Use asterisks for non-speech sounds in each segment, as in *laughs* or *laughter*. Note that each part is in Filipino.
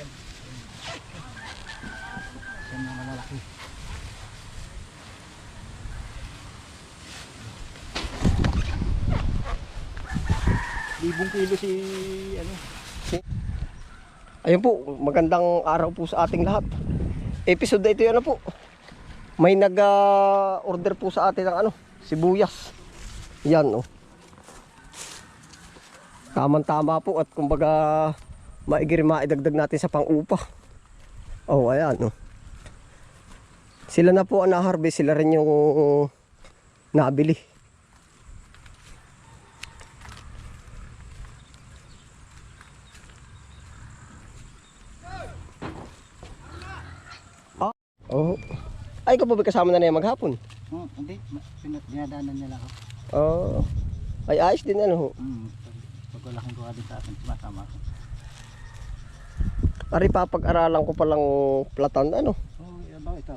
yan. Ang malalaki. Libong kilo si ano. Ayun po, magandang araw po sa ating lahat. Episode na ito yan po. May nag-order po sa atin ng ano, sibuyas. Yan oh. Tamang-tama po at kumbaga maigir maidagdag natin sa pang-upa. Oh, ayan oh. Sila na po ang na-harvest, sila rin yung nabili. Oh. Ay, ikaw po ba kasama na na yung maghapon? Hmm, hindi. dinadaanan nila ako. Oh. Ay, ayos din ano. Hmm. Pag, pag walaking kuha din sa akin, sumasama ako. Ari papag-aralan ko palang platan ano. Oh, yan ba ito?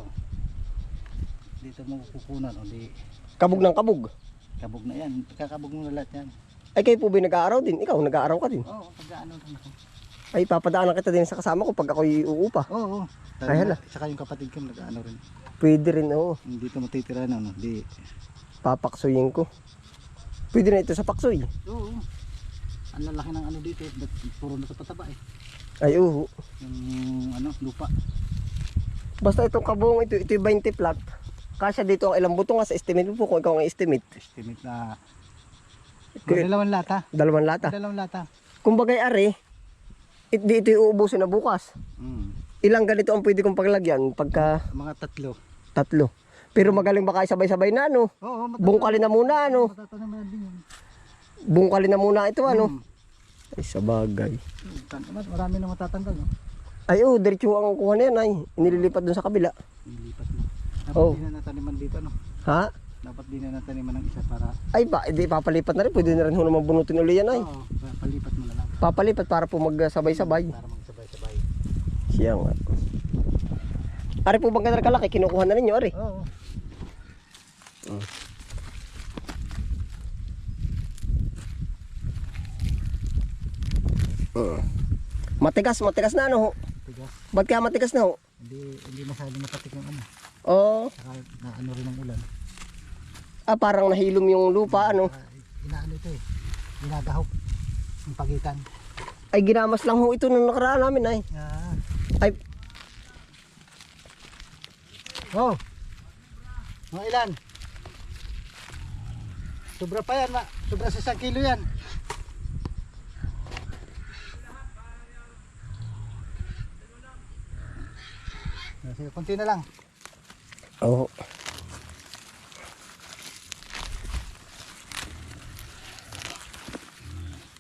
Dito mo kukunan, o di Kabog ng kabog. kabog na yan. Kakabog mo na lahat yan. Ay, kayo po ba nag-aaraw din? Ikaw, nag-aaraw ka din. Oo, oh, pag-ano lang ako. Ay, papadaanan kita din sa kasama ko pag ako'y uupa. Oo, oo. Ay, hala. Saka yung kapatid ko nag-ano rin. Pwede rin, oo. Dito matitira na, no? Di. Papaksuyin ko. Pwede na ito sa paksoy. Oo. Ang lalaki ng ano dito, eh, ba't puro na sa pataba eh. Ay, oo. Yung ano, lupa. Basta itong kabong ito, ito yung 20 plat. Kasya dito ang ilang buto nga sa estimate mo po kung ikaw ang estimate. Estimate na Kaya- dalawang lata. Dalawang lata. Dalawang lata. Kung bagay ari, it, di ito iuubusin na bukas. Mm. Ilang ganito ang pwede kong paglagyan pagka Mga tatlo. tatlo. Pero magaling baka sabay-sabay na ano. Oo, oh, Bungkalin na muna ano. Matatanaman din yun. Bungkalin na muna ito ano. Mm. Ay sa bagay. Tan- Marami na matatanggal, no? Ay oh, diretso ang kuha na yan ay. Inililipat dun sa kabila. Nilipat mo. Dapat Oo. di na nataniman dito, no? Ha? Dapat di na nataniman ng isa para... Ay ba, hindi papalipat na rin. Pwede na rin ho naman bunutin uli yan ay. Oo, palipat mo na lang. Papalipat para po magsabay-sabay. Para magsabay-sabay. Siya nga. Ari po bang kalaki? Kinukuha na ninyo ari. Oo. Matigas, matigas na ano ho. Tigas. Ba't kaya matigas na ho? Hindi, hindi masyado mapatik yung ano. Oh, Saka na ano rin ang ulan. ah, parang nahilom yung lupa ano. Saka inaano ito eh. Ginagahok. Yung pagitan. Ay ginamas lang ho ito nung nakaraan namin ay. Ah. Ay, Oh. Mga ilan? Sobra pa yan, ma. Sobra sa isang kilo yan. Sige, konti na lang. oh.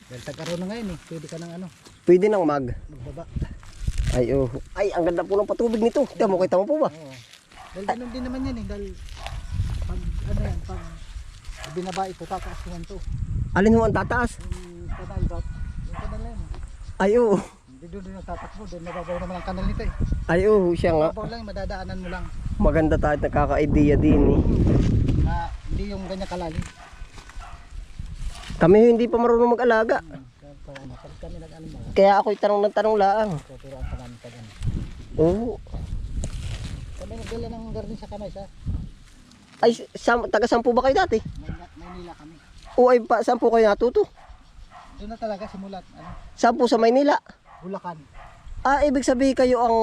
Dahil tag-araw na ngayon eh. Pwede ka ng ano, Pwede nang mag. magbaba. Ay, oh. Ay, ang ganda po ng patubig nito. Tiyan mo, kita mo po ba? Oo. Dahil ganun din naman yan eh. Dahil pag ano yan, pag binaba ito, tataas naman to. Alin ho ang tataas? Yung kanal ba? Yung kanal na yan. Ay, oh. Hindi doon doon yung tatakbo. Dahil mababaw naman ang kanal nito eh. Ay, oh. Siya nga. Mababaw lang, madadaanan mo lang. Maganda tayo at nakaka-idea din eh. Na hindi yung ganyan kalalim. Kami hindi pa marunong mag-alaga. Kaya pag ano, Kaya ako'y tanong ng tanong laang. Oo. Kami nagdala ng garden sa kamay sa Ay, sam, taga saan po ba kayo dati? May- Maynila kami. O ay, pa, saan po kayo natuto? Doon na talaga simulat, ano, Saan po sa Maynila? Bulacan. Ah, ibig sabihin kayo ang...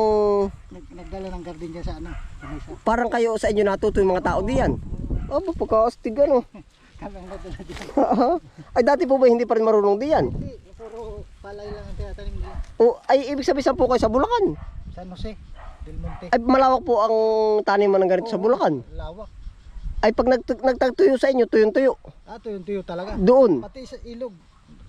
Nag, nagdala ng garden dyan sa ano, kamay sa. Parang kayo sa inyo natuto yung mga tao diyan. Oh, pagkakastig ano. *laughs* Kami ang nagdala dyan. ay, dati po ba hindi pa rin marunong diyan? Hindi, puro palay lang ang tinatanim nila. O, ay, ibig sabihin saan po kayo sa Bulacan? San Jose, Del Monte. Ay, malawak po ang taniman ng ganito sa Bulacan. Lawak. Ay, pag nag nagtagtuyo sa inyo, tuyong-tuyo. Ah, tuyo-tuyo talaga. Doon. Pati sa ilog,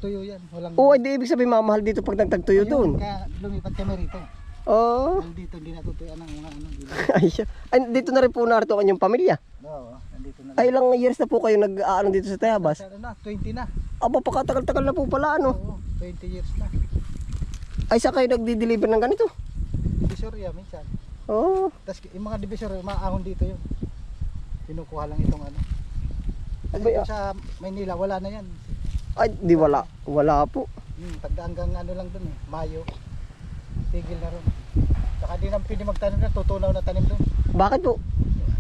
tuyo yan. Walang O, ay, di ibig sabihin mamahal dito pag nagtagtuyo Ayun, doon. Kaya lumipat kami rito. Oh, Dahil dito hindi natutuyan ng mga ano. Dito. *laughs* ay, siya. ay, dito na rin po narito ang inyong pamilya. Oo, nandito na. Ay, ilang years na po kayo nag-aano dito sa Tayabas? Ano na, 20 na. Aba, pakatagal-tagal na po pala, ano? Oo, 20 years na. Ay, sa kayo nagdi-deliver ng ganito? Divisoria minsan. Oh, Tapos yung mga divisoria, maahon dito yun. Kinukuha lang itong ano. Kasi Abay, dito sa Maynila, wala na yan. Ay, di wala. Wala po. Hmm, tagda hanggang ano lang dun eh, Mayo. tigil na ron. Saka di nang pwede magtanim na, tutunaw na tanim doon. Bakit po?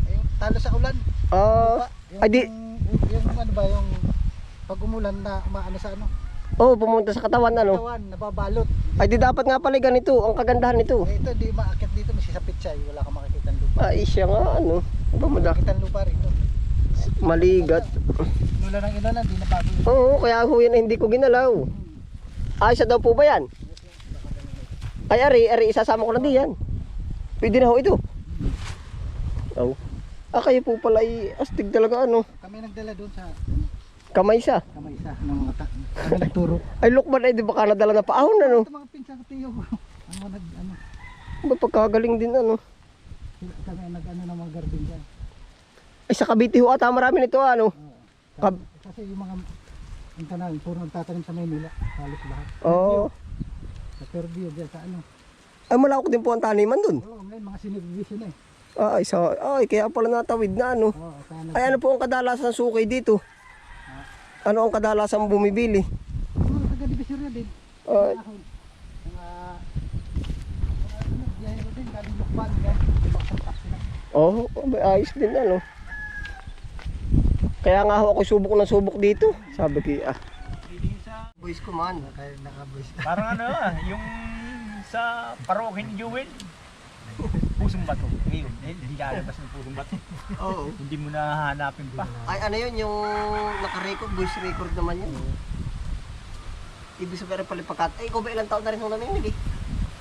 Ayun, talo sa ulan. Ah, yung, ay, di- yung, yung ano ba, yung pag umulan na umaano sa ano, oh, pumunta sa katawan ano. katawan, nababalot. Ay di dapat nga pala ganito, ang kagandahan nito. Eh, ito, di maakit dito, masisapit siya. eh. Wala kang makikita lupa. Ay siya nga ano. Aba mada, Makikita ng lupa rito. maligat. Mula ng ilan, di na bago yun. Oo, kaya ho yan hindi ko ginalaw. Ay, siya daw po ba yan? Ay, ari, ari, isasama ko na diyan. Pwede na ho ito. Oh. Ah, kayo po pala ay astig talaga ano. Kami nagdala doon sa Kamay siya. kamay isa ng mga ta. Kami nagturo. Ay, lukman ay di ba ka nadala na paahon ano? Ito mga pinsan ko tiyo. Ano nag ano, Ba pagkagaling din ano. kami nag ano ng mga garden dyan. Ay, sa Cavite ho ata marami nito ano. Oo. Kab- Kasi yung mga yung tanan, puro nagtatanim sa Maynila. Halos lahat. Oo. Sa Fairview dyan sa ano. Ay, malawak din po ang taniman dun. Oo, may mga sinibvision eh. Ay, sa, ay, kaya pala natawid na ano. Oo, nag- Ay, ano po ang kadalasan suki dito? Ano ang kadalasan bumibili? Oo, taga-divisoria din. Ay, Mga mga ano, biyahe ko din, galing Lukban, oh, ayos din ano. Kaya nga ako subok ng subok dito. Sabi ko, ah. Boys ko man. Kaya nakaboys. Parang ano ah, yung sa parokin ni Jewel. Pusong bato. Ngayon, eh, hindi lalabas ng pusong bato. Oo. Hindi mo na hahanapin pa. Ay, ano yun, yung nakarecord, voice record naman yun. Ibig sabihin pala pagkat, ay, ikaw ba ilang taon na rin nung namimili?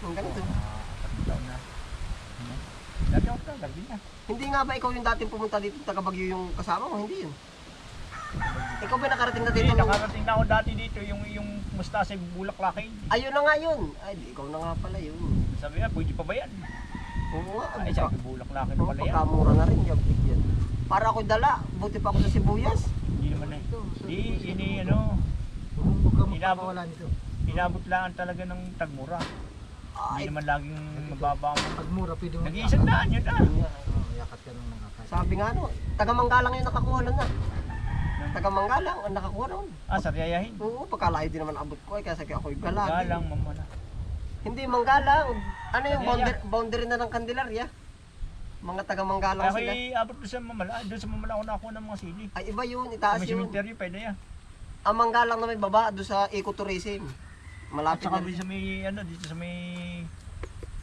Ang ganito. Ah, tatlong taon na. Ano? Dati ako di na. Hindi nga ba ikaw yung dating pumunta dito, taga Bagyo yung kasama mo? Hindi yun. Ikaw ba nakarating na dito? Hindi, nung- nakarating na ako dati dito, yung yung mustasa yung bulaklakin. Ayun na nga yun. Ay, di, ikaw na nga pala yun. Sabi nga, pwede pa ba yan? Oo nga. Ay, sabi ko, bulaklakin Oo, pala yan. pagkamura na rin, yung yan. Para ako dala, buti pa ako sa sibuyas. Hindi naman eh. Di, ini, ano, Huwag ka Inabot. makakawala nito. inabot lang talaga ng tagmura. Hindi Ay, naman laging mababa ang... Pag mura, pwede mo. Nag-iisang daan yun ah. Oo, yakat ka nung nakakain. sabi nga no, taga Manggalang yung nakakuha nun na. Taga Manggalang ang nakakuha nun. Ah, saryayahin. Oo, pagkalayo din naman abot ko eh, kasi ako'y. Galang, mamana. Hindi, Manggalang. Ano yung boundary, boundary na ng Candelaria? Mga taga Manggalang Ay, sila. ako'y abot doon sa mamala. Doon sa mamala ako nakakuha ng mga sili. Ay, iba yun, itaas May yun. cemetery, pwede yan. Ang Manggalang na may baba, doon sa ecotourism. At Malapit saka na din sa may, ano, dito sa may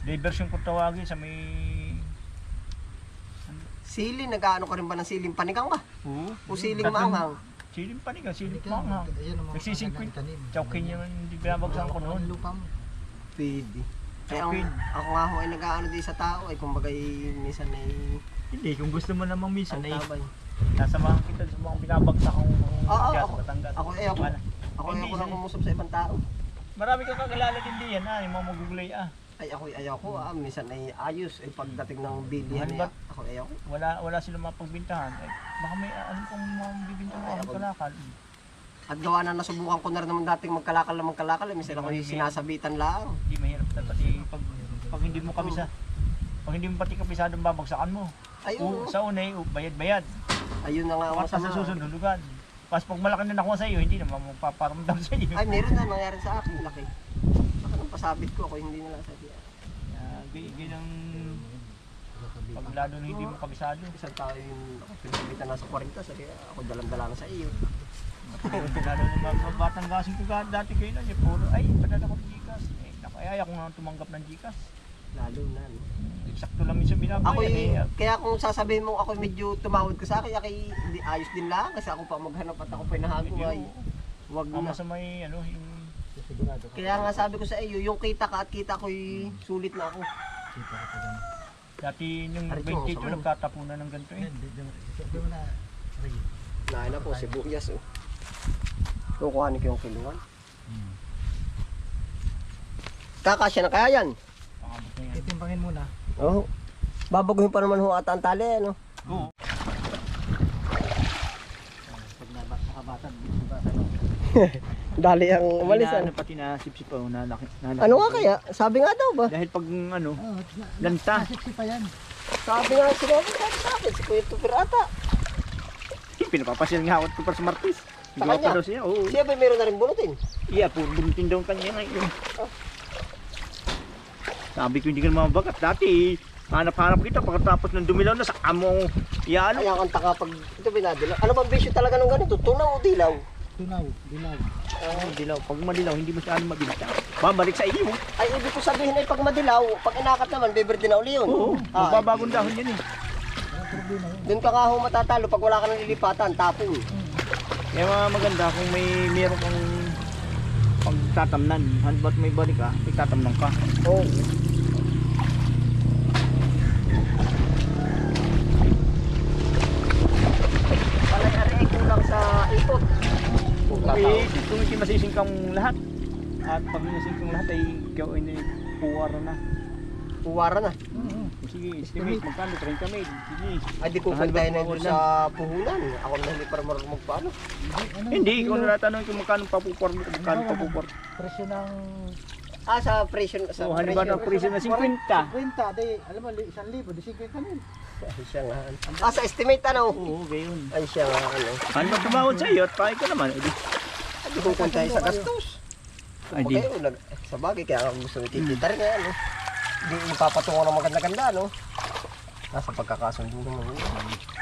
diversion kung tawagin, sa may... Sili, nag-ano ka rin ba ng siling panigang ba? Oo. O siling Tatlong- maanghang? Siling panigang, siling Hindi ka, manghang. Ayan ang mga Nagsisingkwit. magandang tanim. Chowkin yung hindi binabagsakan ko noon. Lupa mo. Pwede. Kaya ang, Chowkin. ako nga ho ay nag-ano din sa tao, ay kumbaga minsan ay Hindi, kung gusto mo namang minsan ay tabay. nasamahan kita sa mga binabagsak kong Oo, gas, ako. Batangas. Ako eh, ako. Ako ay Hindi, ako nang isa- kumusap sa ibang tao. Marami kang kagalala din diyan ha, yung mga magugulay ah. Ay ako ay ako ah, minsan ay ayos ay pagdating ng bilihan ay ako ay ako. Wala wala silang mapagbintahan. Eh, baka may ah, ano kung mabibintahan Ay, ako- kalakal. At gawa na nasubukan ko na rin naman dating magkalakal na magkalakal, ay minsan ako yung sinasabitan lang. Hindi mahirap na pati pag, pag hindi mo kabisa. Pag hindi mo pati kapisadong babagsakan mo. Ayun, O, sa una eh, o, bayad-bayad. ayun na nga ang Tapos sa susunod, hulugan. Tapos pag malaki na nakuha sa iyo, hindi naman magpaparamdam *laughs* sa iyo. Ay, meron na nangyari sa akin, laki. Baka nang pasabit ko ako, hindi na lang sabi. Uh, ganang pag lalo na hindi mo kabisado. Isang tao yung ako pinasabitan na sa 40, sabi ako dalang-dala na sa iyo. lalo na mga batang gasing ko dati kayo na, puro, ay, padala ko ng Gcash. Eh, naku, ay, ayaw ko nga tumanggap ng Gcash. Lalo na. no. Eksakto lang minsan Ako binabayad eh. kaya kung sasabihin mo ako medyo tumawad ka sa akin, aki, hindi, ayos din lang kasi ako pa maghanap at ako pa nahago ay wag na. sa may, ano, yung Sigurado ka. Kaya nga sabi ko sa iyo, yung kita ka at kita ko'y sulit na ako. Kita ka pa ganun. Dati 22 yung masama. nagkatapunan ng ganito eh. Hindi, di mo- di na. Nahin na po, sibuyas oh. Kukuhanin ko yung kilungan. Kakasya na kaya yan. Na. Titimbangin muna. Oo. Babaguhin pa naman ho ata ang tali, ano? Oo. Pag nakabatag? *laughs* Dali ang umalis, ano? pati na sipsip pa, nalaki. Ano nga kaya? Sabi nga daw ba? Dahil pag ano, na- Lanta. Nasiksi pa yan. Sabi nga, sinabi sabi sa akin, si Kuya Tupir ata. pinapapasyal nga ako ko para sa Martis. Sa kanya? siya, oo. Siya ba meron na rin bunutin? Iya, puro bunutin daw kanya ngayon. Sabi ko hindi ka naman mabagat. Dati, hanap-hanap kita pagkatapos ng dumilaw na sa amo iano. Kaya kang taka pag ito binadilaw. Ano bang bisyo talaga ng ganito? Tunaw o dilaw? Tunaw, dilaw. Oh, dilaw. Pag madilaw, hindi masyadong mabilis. Babalik sa iyo. Ay, ibig ko sabihin ay pag madilaw, pag inakat naman, beberde na uli yun. Oo, Ah, magbabagong dahon yan eh. Doon ka nga ho matatalo pag wala ka nang lilipatan, tapon. Kaya mga maganda kung may meron kang pagtatamnan. Ba't may balik ka? Itatamnan ka. Oo. Palay ari kulang sa ipot. Eh, kung hindi masisingkang lahat. At pag masisingkang lahat ay ikaw ay puwara na. Puwara na. Oo. Sige, estimate, magkano? 30 mil. Sige. Ay di ko ba na doon sa puhunan. Ako na hindi para marunong magpaano. Ano, Hindi, kilo, kung natatanong kung magkano papupor mo, kung magkano Ano, papupor. Presyo ng Ah, sa presyo. Sa So, halimbawa na presyo na 50. 50, di, alam mo, 1,000, di 50 mil. Ay, siya nga. Ah, sa estimate ano? Oo, gayon. Ay, siya nga ano. Ano ba tumawad sa iyo at pahay ka naman? Edi, Ko kantahin sa gastos. Ay, di. Okay, nag, sa bagay, kaya ako gusto Titi rin nga, ano. Hindi ipapatungo ng maganda-ganda, no? Nasa pagkakasundo naman.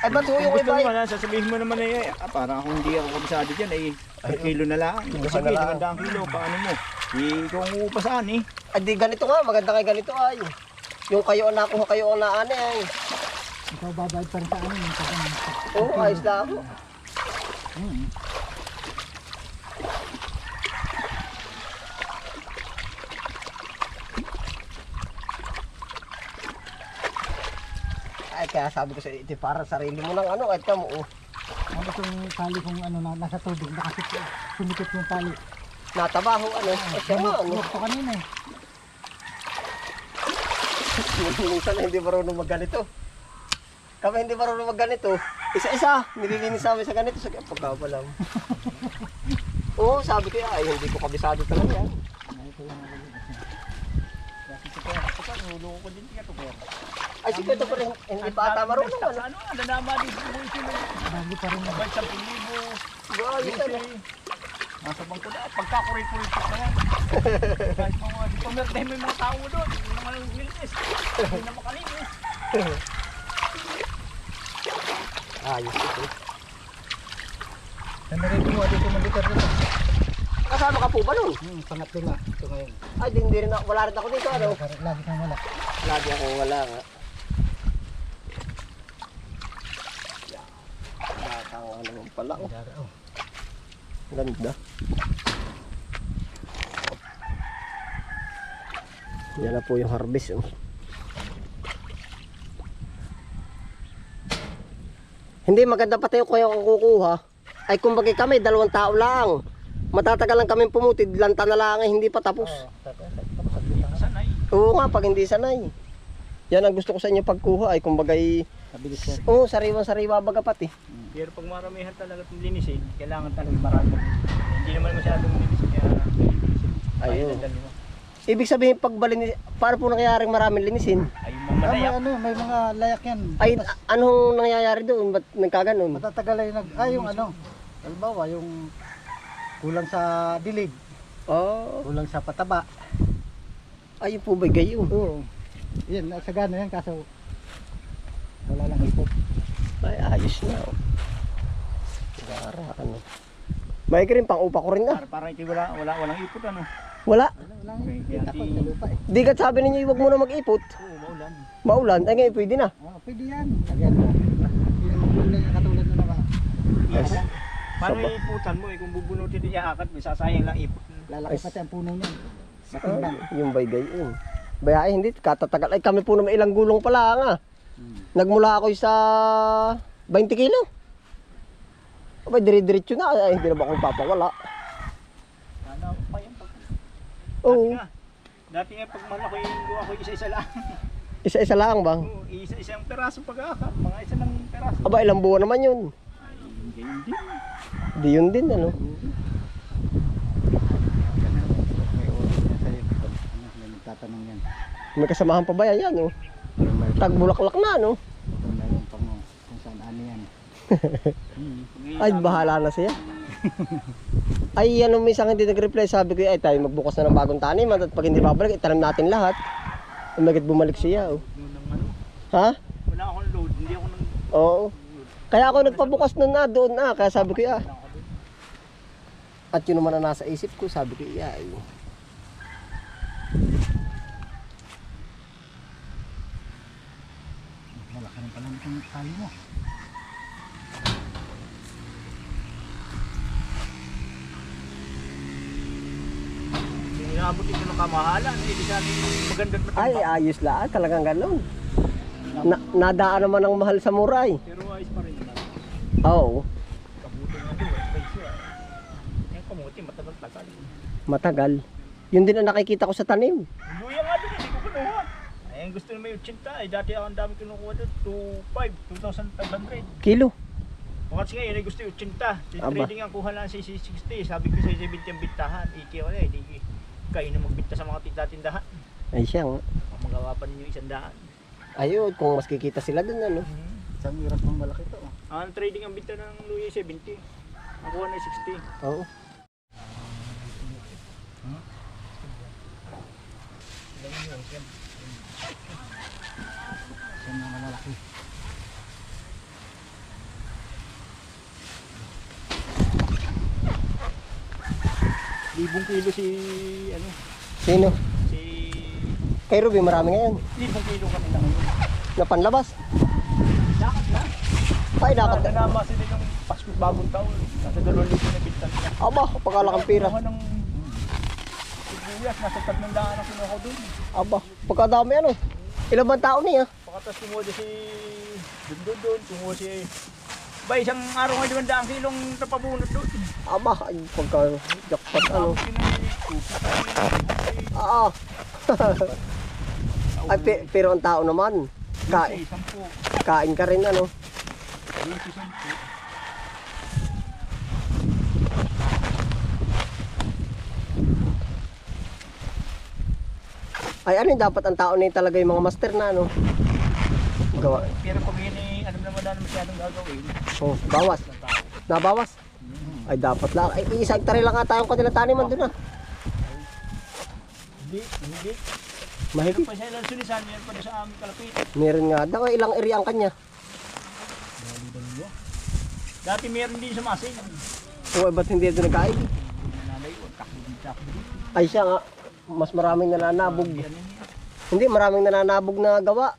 Ay, ba't ho Kung yung gusto iba? mo na, sasabihin mo naman ay, ah, parang ako hindi ako kabisado dyan, ay, ay kilo na lang. Kilo Sige, na lang. limandang kilo, paano mo? Eh, ang upasaan eh. Ay, di ganito nga, maganda kay ganito ay. Yung kayo ang nakuha, kayo ang naani ay. Ikaw babayad pa rin sa amin. Oo, ayos na ako. Mm. Kaya sabi ko sa iti, para sarili mo ng ano, kahit ka mo, oh. Ano itong tali kung ano, na, nasa tubig, nakasip, sumikip yung tali. Natabaho, ano. Ay, siya nga, ano. Lumok to kanina eh. *laughs* Minsan hindi marunong magganito. Kami hindi marunong magganito. Isa-isa, nililinis namin sa ganito. Sa pagkapa lang. *laughs* Oo, sabi ko, ay, hindi ko kabisado talaga yan. Ito ito pera, nulungo ko din ito pera. Ay, sige, ito pa rin, hindi pa ata marunong. Ano? ano, ang dadama din sa buhay sila. Bago pa rin. Abay, 10,000. Ayos, ano. Nasa bangko na, pagkakurit-kurit pa naman. *laughs* Kahit mga, di pa meron may mga tao doon, hindi naman ang linis. Hindi na makalinis. Ayos ito. Rin mo, dito ng liter dito. Kasama ka po ba nun? Hmm, pangatlo nga. Ito ngayon. Ay, di, hindi rin ako, wala rin ako dito, ano? Lagi kang wala. Lagi ako wala nga. Nakakawa naman pala, oh. Oh. Ganda. Yan na po yung harvest. Oh. Hindi maganda pa tayo kung kukuha. Ay kumbaga kami, dalawang tao lang. Matatagal lang kami pumutid, lanta na lang ay hindi pa tapos. Oh. Oo nga, pag hindi sanay. Yan ang gusto ko sa inyo pagkuha ay kumbagay, Kabilis yan. oo, sariwang sariwa baga pati. Pero pag maramihan talaga itong linisin, kailangan talaga marami. Hindi naman masyadong linisin, kaya Ayun. Ibig sabihin pag balinis, paano po nangyayaring maraming linisin? Ayun Ah, may, ano, may mga layak yan. Ay, Tapos, anong nangyayari doon? Ba't nagkaganon? matatagal ay nag, ay yung ano, halimbawa yung kulang sa dilig, Oh, kulang sa pataba. ayun po ba gayon? Oo. Yan, sa gana yan, kaso wala lang ipot. Ay, ayos na. Oh. Gara, ano. May rin, pang upa ko rin na. Para parang ito wala, wala, walang ipot ano. Wala. Wala, wala di- eh. Di ka sabi ninyo, huwag muna mag-ipot. Oo, maulan. Maulan. Ay, ngayon pwede na. Ah, pwede yan. Lagyan mo. Hindi naman kulang yung katulad na naman. Yes. Paano Saba- iputan mo eh, kung bubunutin yung akat, may sasayang lang ipot. Lalaki pati ang puno niyan. Ah, Matimbang. yung bay gayon. Baya ay hindi, katatagal. Ay kami po naman ilang gulong pala nga. Nagmula ako sa 20 kilo. Abay, dire-diretso na. Ay, hindi na ba ako papawala? Ano pa yun? Oo. Dati nga, dati nga pag malaki yung gawa ko, isa-isa lang. Isa-isa lang bang? Oo, isa-isang peraso pag-akat, mga isa ng peraso. Aba, ilang buwan naman yun. Di yun din, ano? Ano, nagtatanong yan. May kasamahan pa ba yan, yan, oh? Tagbulaklak na, no? ito na yung pang kung saan ano yan. Ay, bahala na siya. ay, ano, minsan hindi nag-reply. Sabi ko, ay, tayo magbukas na ng bagong tanim. At pag hindi babalik, itanim natin lahat. Umagit bumalik siya oh. Ang. Ha? Wala akong load. Hindi ako nang Oo. Kaya ako nagpabukas nun na doon na. Kaya sabi ko wala doon. At yun naman ang nasa isip ko. Sabi ko ya. Eh. Malaki rin pala itong tali mo. Yung inaabot ito ng kamahalan. Eh, yung magandang Ay, ayos lang. Talagang ganun. Na, nadaan naman ang mahal sa muray. Pero. Oo. Kabuti nga doon. Price yun. Yung kamuti, matagal-tagal. Matagal. Yun din ang nakikita ko sa tanim. Luya nga doon, hindi ko kinuha. Ay, ang gusto na may 80. Eh, dati ako ang dami kinukuha doon. 2,500, 2,500. Kilo. Bakit ngayon, ay gusto yung 80. Si Aba. trading ang kuha lang sa 60. Sabi ko sa 70 ang bintahan. Iki ako na, hindi kayo na magbinta sa mga tinda-tindahan. Ay siya nga. Kung magawa pa ninyo isang daan. Ayun, kung mas kikita sila dun ano. Isang miras pang malaki to. oh. Ang trading ang binta ng luya 70. Ang kuha na 60. Oo. Isang mga malalaki. Libong kilo si, ano, Sino? si... Kay Ruby, marami ngayon. Libong kilo kami na ngayon. Na panlabas. Dakat na. Ay, dapat. Dakat na sila ng Pasko bagong taon. Nasa dalawang libo na binta nila. Aba, pagkalakang pira. Kinuha ng sibuyas, nasa tatlong daan ang kinuha ko doon. Aba, pagkadami ano. Ilan bang tao niya? Pagkatas kumuha si Dundun doon, kumuha si... Ba, isang araw ngayon limang daang kilong napabunot doon. Aba, ay, pagka jackpot ano. Kinay- Ah, *laughs* ay, pe- pero ang tao naman. Kain, kain ka rin ano. Ay, ano dapat ang tao na talaga yung mga master na ano. Gawa. Pero pag yun eh, alam naman na masyadong gagawin. Oh, bawas. Nabawas. Ay, dapat lang. Ay, isang tari lang ata yung kanilang taniman dun ah. Hindi, hindi. Mahigit. Pero pa siya ilang sulisan, yan pa doon sa aming kalapit. Meron nga daw, ilang area ang kanya. Dati meron din sa masin. O, ba't hindi doon nagkain? Nanay ko, takbo din takbo din. Ay, siya nga. Mas maraming nananabog. Yan yun yan. Hindi, maraming nananabog na gawa.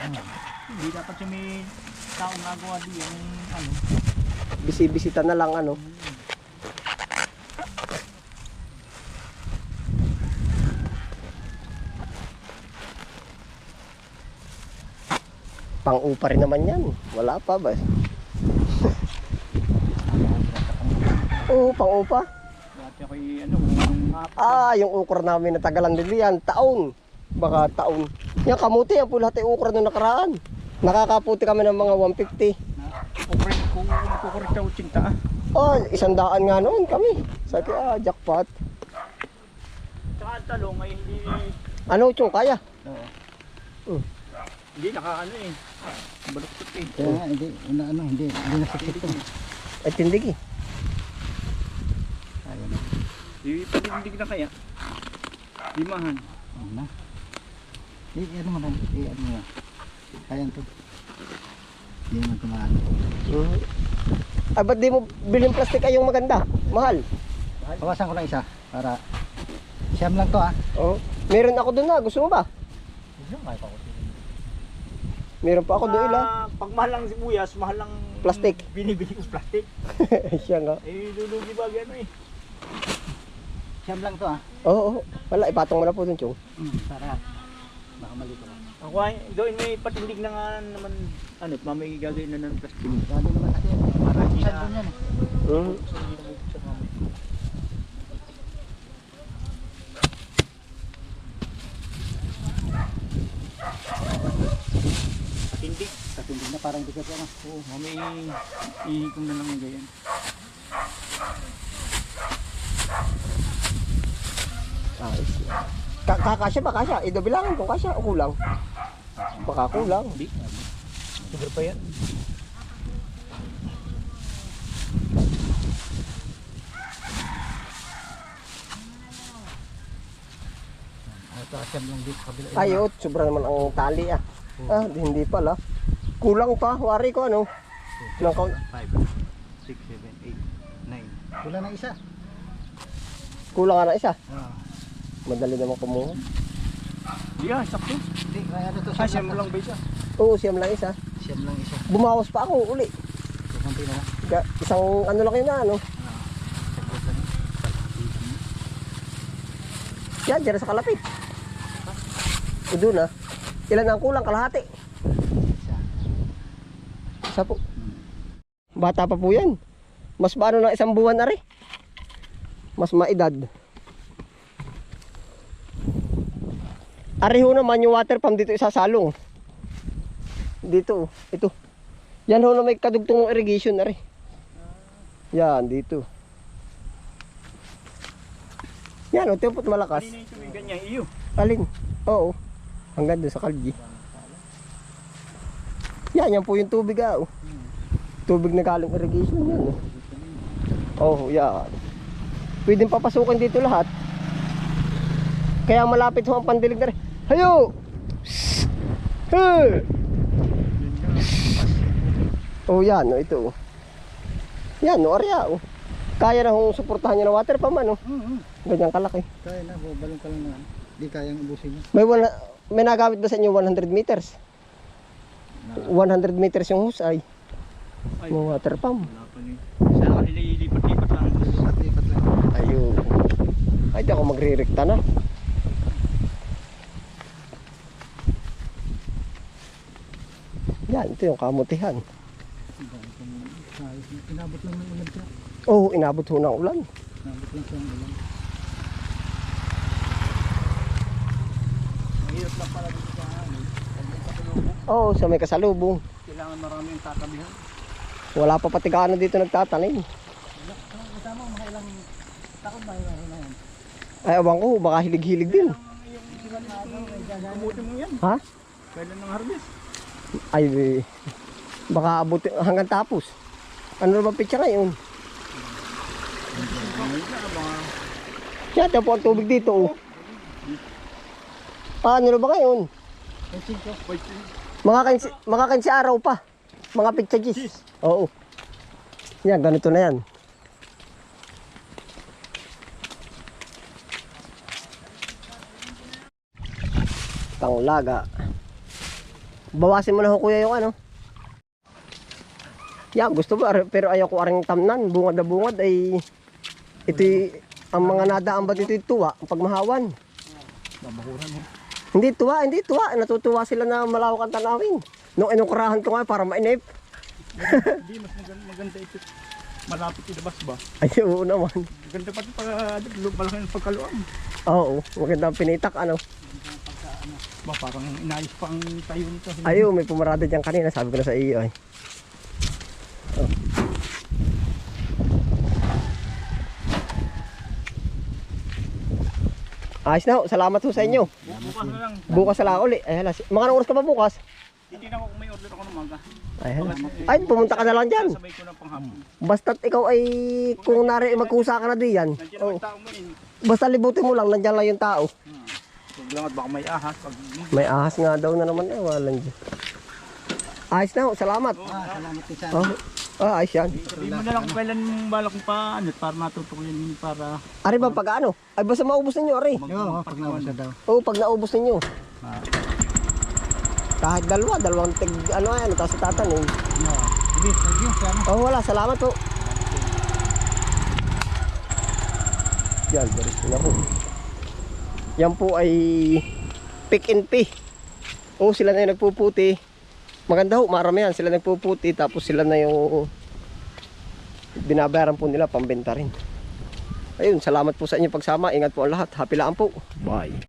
Hindi dapat siya may taong nagawa din yung ano. Bisi-bisita na lang ano. Pang-upa rin naman yan. Wala pa ba? *laughs* Oo, pang-upa. Dati ako ano. Ah, yung ukra namin na tagalan din yan. Taon. Baka taon. Yan, kamuti. Yan po lahat ay ukra nung nakaraan. Nakakaputi kami ng mga 150. Kukurin, kung kukurin sa utsinta ah. Oh, isang daan nga noon kami. Ko, ah, jackpot. Tsaka ang talong ay hindi, Ano, Chong, kaya? Hindi naka ano eh. Baluktot eh. Kaya nga, hindi, na, ano, hindi, hindi nasakit to. Ay, tindig eh. Ayun. Ipatindig na kaya. Limahan. Ano na. Eh, ano mo lang, eh, ano mo. Kaya to. Hindi naman tumaan. Mhm. Ay, ba't di mo bilhin plastic ay yung maganda? Mahal. Bawasan ko lang isa para siyam lang to ah. Oh. Meron ako doon na. Gusto mo ba? Ano kaya pa ko? Meron pa ako doon ila. Ah, pag mahal lang sibuyas, mahal lang Plastic. Binibili ko plastic. *laughs* Siya nga. Eh, lulugi ba gano'n eh. Siyam lang to ah. Oo, oo. Wala, ipatong mo na po doon, Chong. Hmm, para baka malito ka. Ako ay, doon may patindig na nga naman, ano, mamay gagawin na ng plastic. Grabe naman kasi para Hindi na- doon yan eh. Mhm. So, hindi na bubuksan mamay. Patindig. Katindig na parang dikit yan ah. Oo, mamay ihikom na lang ng ganyan. Ayos. Ka kakasya ba kasya? Ito bilangin kung kasya o kulang. Baka kulang. Hindi. Sugar pa yan. Ay, oh, sobra naman ang tali ah. Ah, di- hindi pala. Kulang pa, wari ko ano. Ilang kaun- 5, 6, 7, 8, 9. Wala na isa. Kulang na isa. Ah. Madali naman kumuha. Di ah, sakto. Hindi, kaya ano to Ah, siyam lang ba siya? Oo, siyam lang isa. Siyam lang isa. Bumawas pa ako uli. So, konti na lang. Isang ano lang yun na ano. Lang. Yan, dyan sa kalapit. O doon ah. Ilan ang kulang? Kalahati. Isa. Po. Bata pa po yan. Mas paano ng isang buwan na rin. Mas maedad. Ari ho naman yung water pump dito isasalong. Dito, ito. Yan ho na may kadugtong irrigation na rin. Yan, dito. Yan, o, tipot malakas. Kanina yung tumigan niya, iyo. Alin? Oo. Hanggang doon sa kalye. Yan, yan po yung tubig ah. oh. Tubig na galing irrigation yan. Oh, oh yan. Pwedeng papasukin dito lahat. Kaya malapit ho ang pandilig na rin. Hayo! Hey! Oh, yan. Oh, ito. oh. Yan, no, arya. Oh. Kaya na hong suportahan niya ng water pa man. Oh. Ganyan kalaki. Kaya na, balong ka lang na. Hindi kayang ubusin niya. May, one, may nagamit ba sa inyo 100 meters? 100 meters yung husay. Ay, Mga water pump. wala pa niya. Sa kanila ilipat-lipat lang. Lipat lang. Ayun. Ay, di ako magre-rekta na. Yan, ito yung kamutihan. Inabot lang ng ulan siya. Oo, oh, inabot ho ng ulan. Inabot lang siya ng ulan. Mahirap lang pala dito sa ano. Pag may kasalubong, Oo, oh, sa may kasalubong. Kailangan marami yung tatabihan. Wala pa pati kaano dito nagtatanim. Kasama, mga ilang yun na yan? Ay, abang ko, baka hilig-hilig din. Kamuti mo yan. Ha? Kailan ng harvest? Ay, eh, baka abot hanggang tapos. Ano ba pitsa ngayon? Yan, yan po ang tubig dito. Oh. Ah, ano na ba ngayon? Mga kansi, mga kansi araw pa. Mga pitsa gis. Oo. Yan, ganito na yan. Panglaga. Bawasin mo na ho kuya yung ano. Yan, gusto ba? Pero ayaw ko aring tamnan. Bungad na bungad ay... Ito ang mga nadaan ba dito tuwa? Ang pagmahawan. Babakuran mo. Hindi tuwa, hindi tuwa. Natutuwa sila na malawak ang tanawin. Nung inukurahan ko nga para mainip. Hindi, mas maganda, maganda ito. Malapit ilabas ba? *laughs* Ay, oo naman. Maganda pati pag uh, malaki ng pagkaluan. Oo, maganda ang pinitak ano. Ba, parang inayos pa ang tayo nito. Ayo, may pumarada dyan kanina. Sabi ko na sa iyo ay. Oh. Ayos na ho. Salamat ho sa inyo. Bukas na lang. Bukas na lang uli. Ay, hala. Mga anong oras ka ba bukas? Titignan ko kung may order ako ng mangga. Ay, hala. Ay, pumunta ka na lang dyan. Sabay ko ng panghapon. Basta't ikaw ay kung nari magkusa ka na diyan. Nandiyan Oh. naman tao mo eh. Basta libutin mo lang, nandyan lang yung tao. Huwag lang at baka may ahas. May ahas nga daw na naman eh, walang dyan. Ayos na ho, salamat. Ah, salamat din sa Oh, ah, ayos yan. sabihin mo na lang kung kailan mong balak kong paano para matutuloy para Ari ba pag ano? Ay basta maubos ninyo, Ari. Oo, pag nabasa daw. Oo, pag naubos ninyo. Ah. Kahit dalawa, dalawang tig, ano yan, tapos tatanim. No. Sige, thank you. Sana. Oh, wala, salamat po. Yan, diretso na po. Yan po ay pick and pay. Oo, sila na yung nagpuputi. Maganda ho, marami yan. Sila nagpuputi, tapos sila na yung binabayaran po nila, pambenta rin. Ayun, salamat po sa inyo pagsama. Ingat po ang lahat. Happy lang po. Bye.